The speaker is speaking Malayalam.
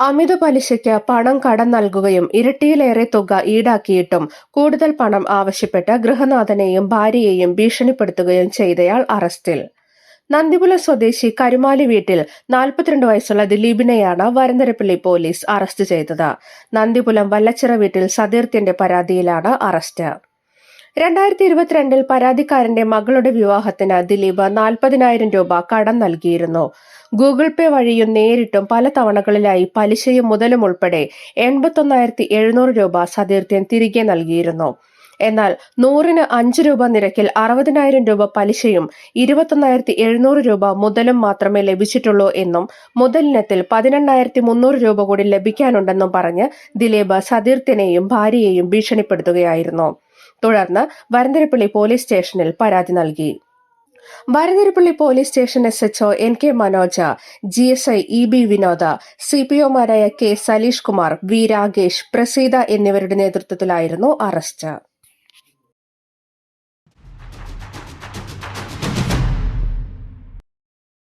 അമിത പലിശയ്ക്ക് പണം കടം നൽകുകയും ഇരട്ടിയിലേറെ തുക ഈടാക്കിയിട്ടും കൂടുതൽ പണം ആവശ്യപ്പെട്ട് ഗൃഹനാഥനെയും ഭാര്യയെയും ഭീഷണിപ്പെടുത്തുകയും ചെയ്തയാൾ അറസ്റ്റിൽ. നന്ദിപുല സ്വദേശി കരുമാലി വീട്ടിൽ നാൽപ്പത്തിരണ്ട് വയസ്സുള്ള ദിലീപിനെയാണ് വരന്തരപ്പള്ളി പോലീസ് അറസ്റ്റ് ചെയ്തത്. നന്ദിപുലം വല്ലച്ചിറ വീട്ടിൽ സതീർത്തിന്റെ പരാതിയിലാണ് അറസ്റ്റ്. രണ്ടായിരത്തി ഇരുപത്തിരണ്ടിൽ പരാതിക്കാരന്റെ മകളുടെ വിവാഹത്തിന് ദിലീപ് നാൽപ്പതിനായിരം രൂപ കടം നൽകിയിരുന്നു. ഗൂഗിൾ പേ വഴിയും നേരിട്ടും പല തവണകളിലായി പലിശയും മുതലും ഉൾപ്പെടെ എൺപത്തൊന്നായിരത്തി എഴുന്നൂറ് രൂപ സതീർത്ഥ്യൻ തിരികെ നൽകിയിരുന്നു. എന്നാൽ നൂറിന് അഞ്ച് രൂപ നിരക്കിൽ അറുപതിനായിരം രൂപ പലിശയും ഇരുപത്തൊന്നായിരത്തി എഴുന്നൂറ് രൂപ മുതലും മാത്രമേ ലഭിച്ചിട്ടുള്ളൂ എന്നും മുതലിനത്തിൽ പതിനെണ്ണായിരത്തി മുന്നൂറ് രൂപ കൂടി ലഭിക്കാനുണ്ടെന്നും പറഞ്ഞ് ദിലീപ് സതീർത്ഥ്യനെയും ഭാര്യയെയും ഭീഷണിപ്പെടുത്തുകയായിരുന്നു. തുടർന്ന് വരന്തരപ്പള്ളി പോലീസ് സ്റ്റേഷനിൽ പരാതി നൽകി. Varantharappilly police station S HO N K Manoj G S I E B Vinod C P ഒമാരായ K Saleesh Kumar V Ragesh Praseetha എന്നിവരുടെ നേതൃത്വത്തിലായിരുന്നു അറസ്റ്റ്.